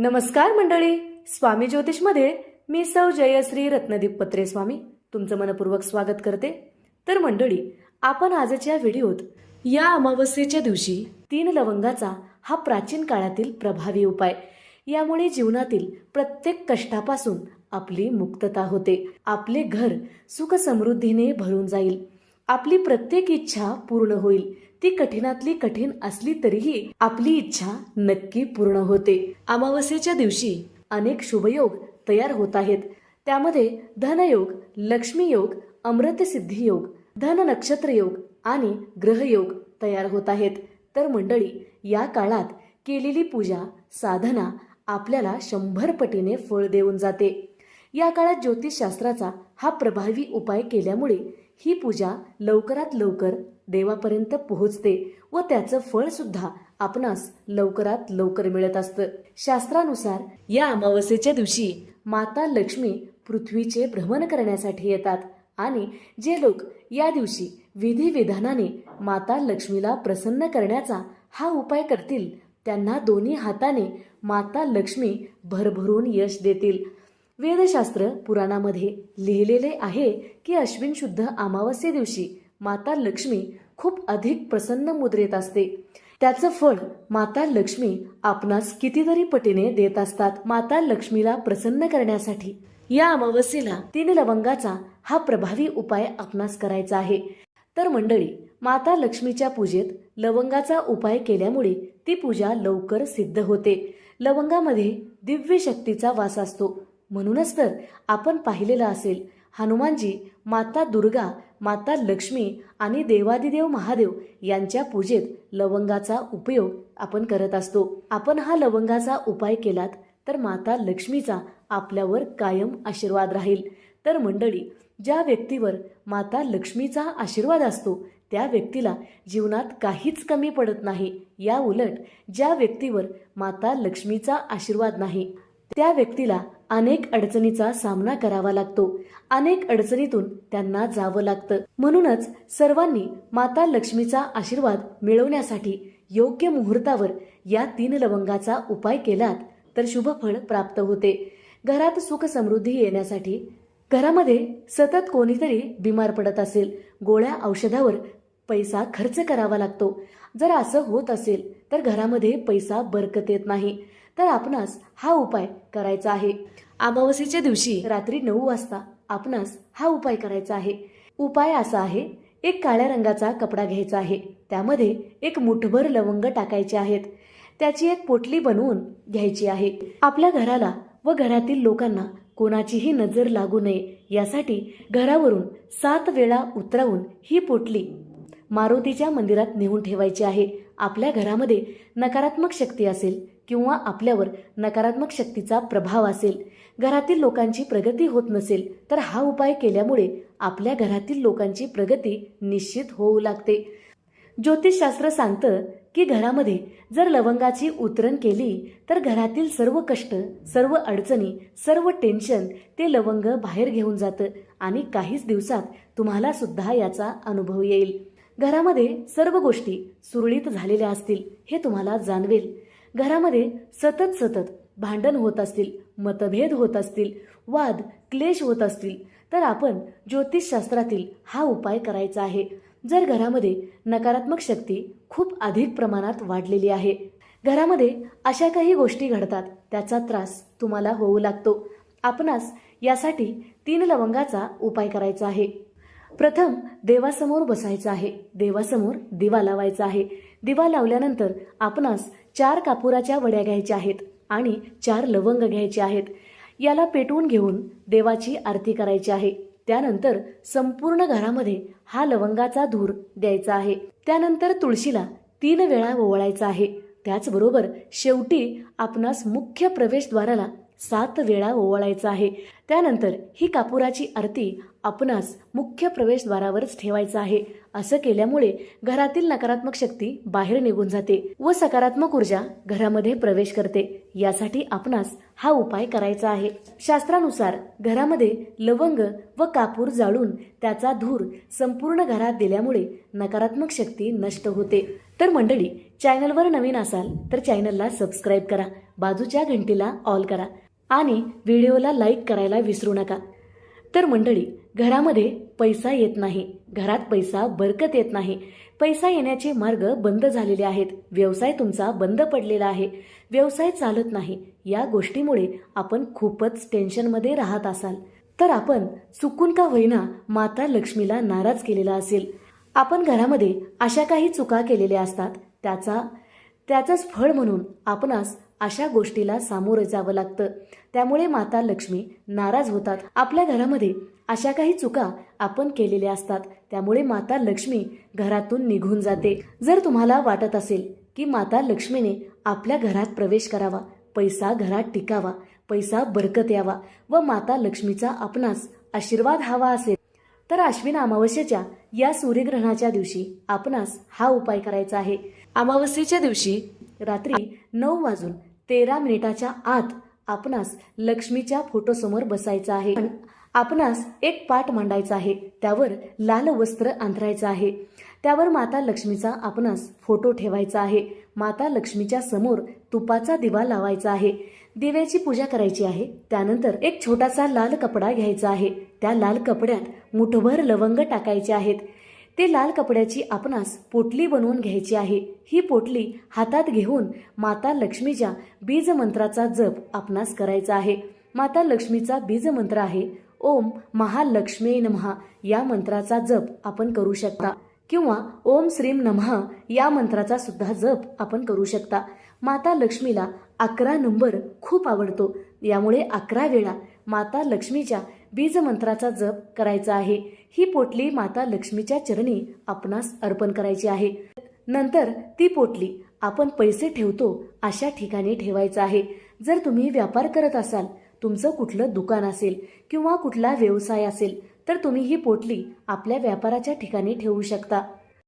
नमस्कार मंडळी स्वामी ज्योतिषमध्ये मी सौ जयश्री रत्नदीप पत्रे स्वामी तुमचं मनपूर्वक स्वागत करते. तर मंडळी आपण आजच्या व्हिडिओत या अमावस्येच्या दिवशी तीन लवंगाचा हा प्राचीन काळातील प्रभावी उपाय यामुळे जीवनातील प्रत्येक कष्टापासून आपली मुक्तता होते. आपले घर सुख समृद्धीने भरून जाईल. आपली प्रत्येक इच्छा पूर्ण होईल. ती कठीणातली कठीण असली तरीही आपली इच्छा नक्की पूर्ण होते. अमावस्येच्या दिवशी अनेक शुभयोग तयार होत आहेत. त्यामध्ये धनयोग लक्ष्मी योग अमृतसिद्धी योग धन नक्षत्र योग आणि ग्रहयोग तयार होत आहेत. तर मंडळी या काळात केलेली पूजा साधना आपल्याला शंभर पटीने फळ देऊन जाते. या काळात ज्योतिषशास्त्राचा हा प्रभावी उपाय केल्यामुळे ही पूजा लवकरात लवकर देवापर्यंत पोहोचते व त्याचं फळ सुद्धा आपणास लवकरात लवकर मिळत असतं. शास्त्रानुसार या अमावस्येच्या दिवशी माता लक्ष्मी पृथ्वीचे भ्रमण करण्यासाठी येतात आणि जे लोक या दिवशी विधी विधानाने माता लक्ष्मीला प्रसन्न करण्याचा हा उपाय करतील त्यांना दोन्ही हाताने माता लक्ष्मी भरभरून यश देतील. वेदशास्त्र पुराणामध्ये लिहिलेले आहे की अश्विन शुद्ध अमावस्ये दिवशी माता लक्ष्मी खूप अधिक प्रसन्न मुद्रेत असते. त्याचं फळ माता लक्ष्मी आपणास कितीतरी पटीने देत असतात माता लक्ष्मीला प्रसन्न करण्यासाठी. या अमावस्येला तीन लवंगाचा हा प्रभावी उपाय आपणास करायचा आहे. तर मंडळी माता लक्ष्मीच्या पूजेत लवंगाचा उपाय केल्यामुळे ती पूजा लवकर सिद्ध होते. लवंगामध्ये दिव्य शक्तीचा वास असतो. म्हणूनच तर आपण पाहिलेलं असेल हनुमानजी माता दुर्गा माता लक्ष्मी आणि देवादिदेव महादेव यांच्या पूजेत लवंगाचा उपयोग आपण करत असतो. आपण हा लवंगाचा उपाय केलात तर माता लक्ष्मीचा आपल्यावर कायम आशीर्वाद राहील. तर मंडळी ज्या व्यक्तीवर माता लक्ष्मीचा आशीर्वाद असतो त्या व्यक्तीला जीवनात काहीच कमी पडत नाही. या उलट ज्या व्यक्तीवर माता लक्ष्मीचा आशीर्वाद नाही त्या व्यक्तीला अनेक अडचणीचा सामना करावा लागतो. अनेक अडचणीतून त्यांना जावं लागतं. म्हणूनच सर्वांनी माता लक्ष्मीचा आशीर्वाद मिळवण्यासाठी योग्य मुहूर्तावर या तीन लवंगाचा उपाय केलात तर शुभफळ प्राप्त होते. घरात सुख समृद्धी येण्यासाठी घरामध्ये सतत कोणीतरी बिमार पडत असेल. गोळ्या औषधावर पैसा खर्च करावा लागतो. जर असं होत असेल तर घरामध्ये पैसा बरकत येत नाही. तर आपणास हा उपाय करायचा आहे. अमावस्येच्या दिवशी रात्री नऊ वाजता आपणास हा उपाय करायचा आहे. उपाय असा आहे एक काळ्या रंगाचा कपडा घ्यायचा आहे. त्यामध्ये एक मुठभर लवंग टाकायचे आहेत. त्याची एक पोटली बनवून घ्यायची आहे. आपल्या घराला व घरातील लोकांना कोणाचीही नजर लागू नये यासाठी घरावरून सात वेळा उतरवून ही पोटली मारुतीच्या मंदिरात नेऊन ठेवायची आहे. आपल्या घरामध्ये नकारात्मक शक्ती असेल किंवा आपल्यावर नकारात्मक शक्तीचा प्रभाव असेल. घरातील लोकांची प्रगती होत नसेल तर हा उपाय केल्यामुळे आपल्या घरातील लोकांची प्रगती निश्चित होऊ लागते. ज्योतिषशास्त्र सांगतं की घरामध्ये जर लवंगाची उतरण केली तर घरातील सर्व कष्ट सर्व अडचणी सर्व टेन्शन ते लवंग बाहेर घेऊन जातं आणि काहीच दिवसात तुम्हाला सुद्धा याचा अनुभव येईल. घरामध्ये सर्व गोष्टी सुरळीत झालेल्या असतील हे तुम्हाला जाणवेल. घरामध्ये सतत सतत भांडण होत असतील मतभेद होत असतील वाद क्लेश होत असतील तर आपण ज्योतिषशास्त्रातील हा उपाय करायचा आहे. जर घरामध्ये नकारात्मक शक्ती खूप अधिक प्रमाणात वाढलेली आहे घरामध्ये अशा काही गोष्टी घडतात त्याचा त्रास तुम्हाला होऊ लागतो. आपणास यासाठी तीन लवंगाचा उपाय करायचा आहे. प्रथम देवासमोर बसायचं आहे. देवासमोर दिवा लावायचा आहे. दिवा लावल्यानंतर आपणास चार कापुराच्या वड्या घ्यायच्या आहेत आणि चार लवंग घ्यायचे आहेत. याला पेटवून घेऊन देवाची आरती करायची आहे. त्यानंतर संपूर्ण घरामध्ये हा लवंगाचा धूर द्यायचा आहे. त्यानंतर तुळशीला तीन वेळा ओवळायचा आहे. त्याचबरोबर शेवटी आपणास मुख्य प्रवेशद्वाराला सात वेळा ओवळायचा आहे. त्यानंतर ही कापुराची आरती आपणास मुख्य प्रवेशद्वारावरच ठेवायचं आहे. असं केल्यामुळे घरातील नकारात्मक शक्ती बाहेर निघून जाते व सकारात्मक ऊर्जा घरामध्ये प्रवेश करते. यासाठी आपणास हा उपाय करायचा आहे. शास्त्रानुसार घरामध्ये लवंग व कापूर जाळून त्याचा धूर संपूर्ण घरात दिल्यामुळे नकारात्मक शक्ती नष्ट होते. तर मंडळी चॅनलवर नवीन असाल तर चॅनलला सबस्क्राईब करा. बाजूच्या घंटीला ऑल करा आणि व्हिडिओला लाईक करायला विसरू नका. तर मंडळी घरामध्ये पैसा येत नाही. घरात पैसा बरकत येत नाही. पैसा येण्याचे मार्ग बंद झालेले आहेत. व्यवसाय तुमचा बंद पडलेला आहे. व्यवसाय चालत नाही. या गोष्टीमुळे आपण खूपच टेन्शनमध्ये राहत असाल. तर आपण चुकून का होईना माता लक्ष्मीला नाराज केलेला असेल? आपण घरामध्ये अशा काही चुका केलेल्या असतात. त्याचा त्याचंच फळ म्हणून आपणास अशा गोष्टीला सामोरं जावं लागतं. त्यामुळे माता लक्ष्मी नाराज होतात. आपल्या घरामध्ये अशा काही चुका आपण केलेल्या असतात. त्यामुळे माता लक्ष्मी घरातून निघून जाते. जर तुम्हाला वाटत असेल की माता लक्ष्मीने आपल्या घरात प्रवेश करावा पैसा घरात टिकावा पैसा बरकत यावा व माता लक्ष्मीचा आपणास आशीर्वाद हवा असेल तर अश्विन अमावस्येच्या या सूर्यग्रहणाच्या दिवशी आपणास हा उपाय करायचा आहे. अमावस्येच्या दिवशी रात्री नऊ वाजून तेरा मिनिटाच्या आत आपणास लक्ष्मीच्या फोटोसमोर बसायचं आहे. पण आपणास एक पाठ मांडायचा आहे. त्यावर लाल वस्त्र अंथरायचं आहे. त्यावर माता लक्ष्मीचा आपणास फोटो ठेवायचा आहे. माता लक्ष्मीच्या समोर तुपाचा दिवा लावायचा आहे. दिव्याची पूजा करायची आहे. त्यानंतर एक छोटासा लाल कपडा घ्यायचा आहे. त्या लाल कपड्यात मुठभर लवंग टाकायचे आहेत. ते लाल कपड्याची आपणास पोटली बनवून घ्यायची आहे. ही पोटली हातात घेऊन माता लक्ष्मीच्या बीजमंत्राचा जप आपणास करायचा आहे. माता लक्ष्मीचा बीजमंत्र आहे ओम महालक्ष्मी नमहा या मंत्राचा जप आपण करू शकता. किंवा ओम श्रीम नमः. या मंत्राचा सुद्धा जप आपण करू शकता. माता लक्ष्मीला अकरा नंबर खूप आवडतो. यामुळे अकरा वेळा माता लक्ष्मीच्या बीज मंत्राचा जप करायचा आहे. ही पोटली माता लक्ष्मीच्या चरणी आपणास अर्पण करायची आहे. नंतर ती पोटली आपण पैसे ठेवतो अशा ठिकाणी ठेवायचं आहे. जर तुम्ही व्यापार करत असाल तुमचं कुठलं दुकान असेल किंवा कुठला व्यवसाय असेल तर तुम्ही ही पोटली आपल्या व्यापाराच्या ठिकाणी ठेवू शकता.